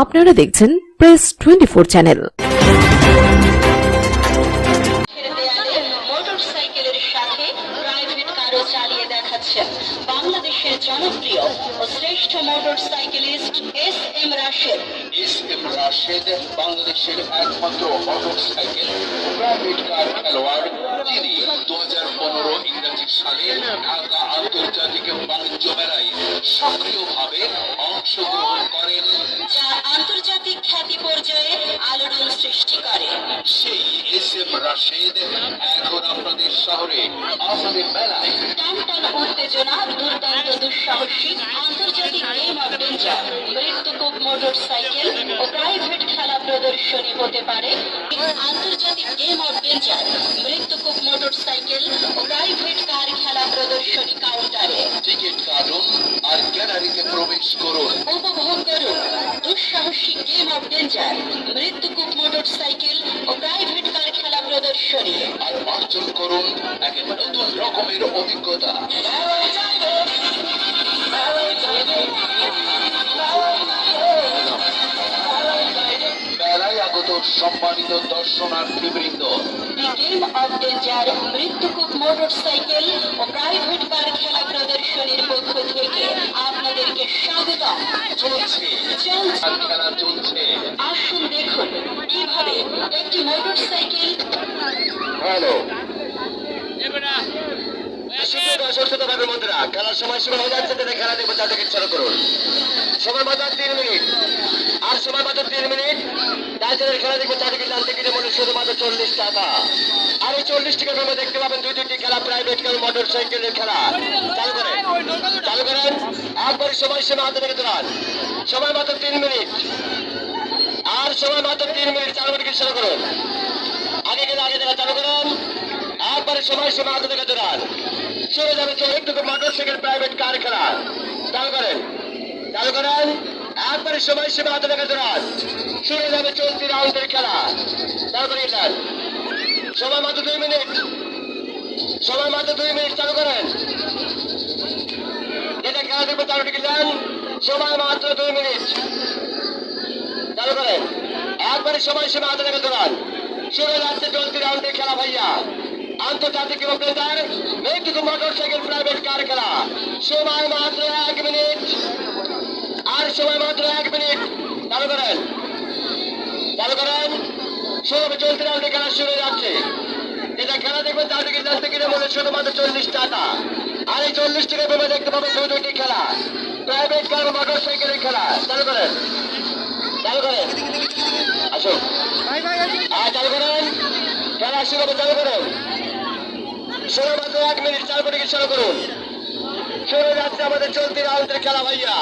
আপনারা দেখছেন press twenty four channel দেয়ালে মোটরসাইকেলের সাথে প্রাইভেট কারও চালিয়ে দেখাচ্ছেন বাংলাদেশের জনপ্রিয় ও শ্রেষ্ঠ motorcyclist S M Rashed. S M Rashed বাংলাদেশের একমাত্র মোটরসাইকেল প্রাইভেট কার খেলোয়াড় যিনি দু হাজার পনেরো ইংরেজি সালে ঢাকা আন্তর্জাতিক বাণিজ্য মেলায় সক্রিয়ভাবে অংশগ্রহণ করেন। খ্যাতি আলোড়ন সৃষ্টি করে। সেই এস এম রাশেদ এখন আপনাদের শহরে আপনাদের মেলায়। টানটান উত্তেজনা দুর্দান্ত দুঃসাহসিক আন্তর্জাতিক গেম অফ ডেঞ্জার মৃত্যুকূপ মোটরসাইকেল ও প্রাইভেট খেলা প্রদর্শনী হতে পারে। আন্তর্জাতিক গেম অফ ডেঞ্জার মৃত্যুকূপ মোটরসাইকেল ও প্রাইভেট কার খেলা প্রদর্শনী কাউন্টারে টিকিট কাটুন আর গ্যালারিতে প্রবেশ করুন উপভোগ করুন দুঃসাহসিক গেম অফ ডেঞ্জার মৃত্যুকূপ মোটরসাইকেল ও প্রাইভেট কার খেলা প্রদর্শনী। আর অর্জন করুন এক নতুন রকমের অভিজ্ঞতা। মেলায় আগত সম্মানিত দর্শনার্থীবৃন্দ গেম অফ ডেঞ্জার মৃত্যুকূপ মোটরসাইকেল ও প্রাইভেট কার খেলা প্রদর্শনীর পক্ষ থেকে আপনাদেরকে স্বাগতম। চলছে। চলছে। কীভাবে একটি দর্শক শ্রোতা খেলার সময় শুরু হয়ে যাচ্ছে তাদের খেলা দেখব তাদেরকে ইচ্ছা করুন। সময় মাত্র তিন মিনিট। আর সময় মাত্র তিন মিনিট। তাদের খেলা দেখব চারদিকে জানতে গেলে মনে শুধুমাত্র চল্লিশ টাকা। আর এই চল্লিশ টাকার মধ্যে দেখতে পাবেন দুই দুটি খেলা প্রাইভেট খেলা মোটর সাইকেলের খেলা। চালু করেন চালু করেন। একবারই সময় সীমা হাতে রেখে দাঁড়ান সময় মাত্র তিন মিনিট। আর সময় মাত্র তিন মিনিট চালু করে শুরু করুন। আগে গেলে আগে দেখা চালু করুন। একবারে সময় সীমা হাতে রেখে দাঁড়ান শুরু যাবে চৌদ্দ মোটর সাইকেল প্রাইভেট কার খেলা। চালু করেন। চালু করেন। একবারে সময় সীমা হাতে রেখে দাঁড়ান শুরু যাবে চলতি রাউন্ডের খেলা। চালু করে দেন সময় মাত্র দুই মিনিট। সময় মাত্র দুই মিনিট চালু করেন। যেটা খেলা দেখবে চালু যান সময় মাত্র দুই মিনিট। চালু একবারে সময় সীমা হাতে রেখে দাঁড়ান শুরু যাচ্ছে চলতি রাউন্ডে খেলা ভাইয়া। আন্তর্জাতিক মেয়েটুকু মোটর সাইকেল প্রাইভেট কার খেলা। সময় মাত্র এক মিনিট। আর সময় মাত্র এক মিনিট। চালু করেন। চালু করেন। শুরু চলতি রাউন্ডে খেলা শুরু যাচ্ছে। এটা খেলা দেখবেন তার দিকে গেলে মনে হয় শুধুমাত্র চল্লিশ টাকা। আর এই চল্লিশ টাকা ভেবে দেখতে পাবেন দুই দুটি খেলা। প্রাইভেট কার মোটর সাইকেলের খেলা। চালু করেন। চালু করেন। আসুন হ্যাঁ চালু করেন খেলা শুরু হবে চালু করুন ষোলো মাত্র এক মিনিট চালু করে শুরু করুন? শুরু যাচ্ছে আমাদের চলতি রাউন্ডের খেলা ভাইয়া।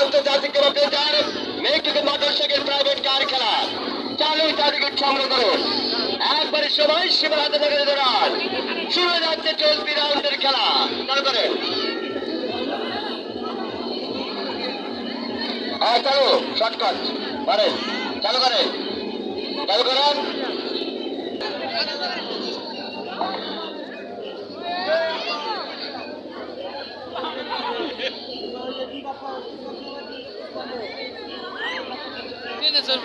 আন্তর্জাতিক অভিনেতার মেয়েটিকে মোটর সাইকেল প্রাইভেট কার খেলা। চালু চারিদিকে সংগ্রহ করুন একবারে সময় সীমার হাতে লেগে দাঁড়ান শুরু যাচ্ছে চলতি রাউন্ডের খেলা। চালু করেন। হ্যাঁ চালু। শর্টকাট পারেন চালু করেন চালু করেন. Tiene, sir.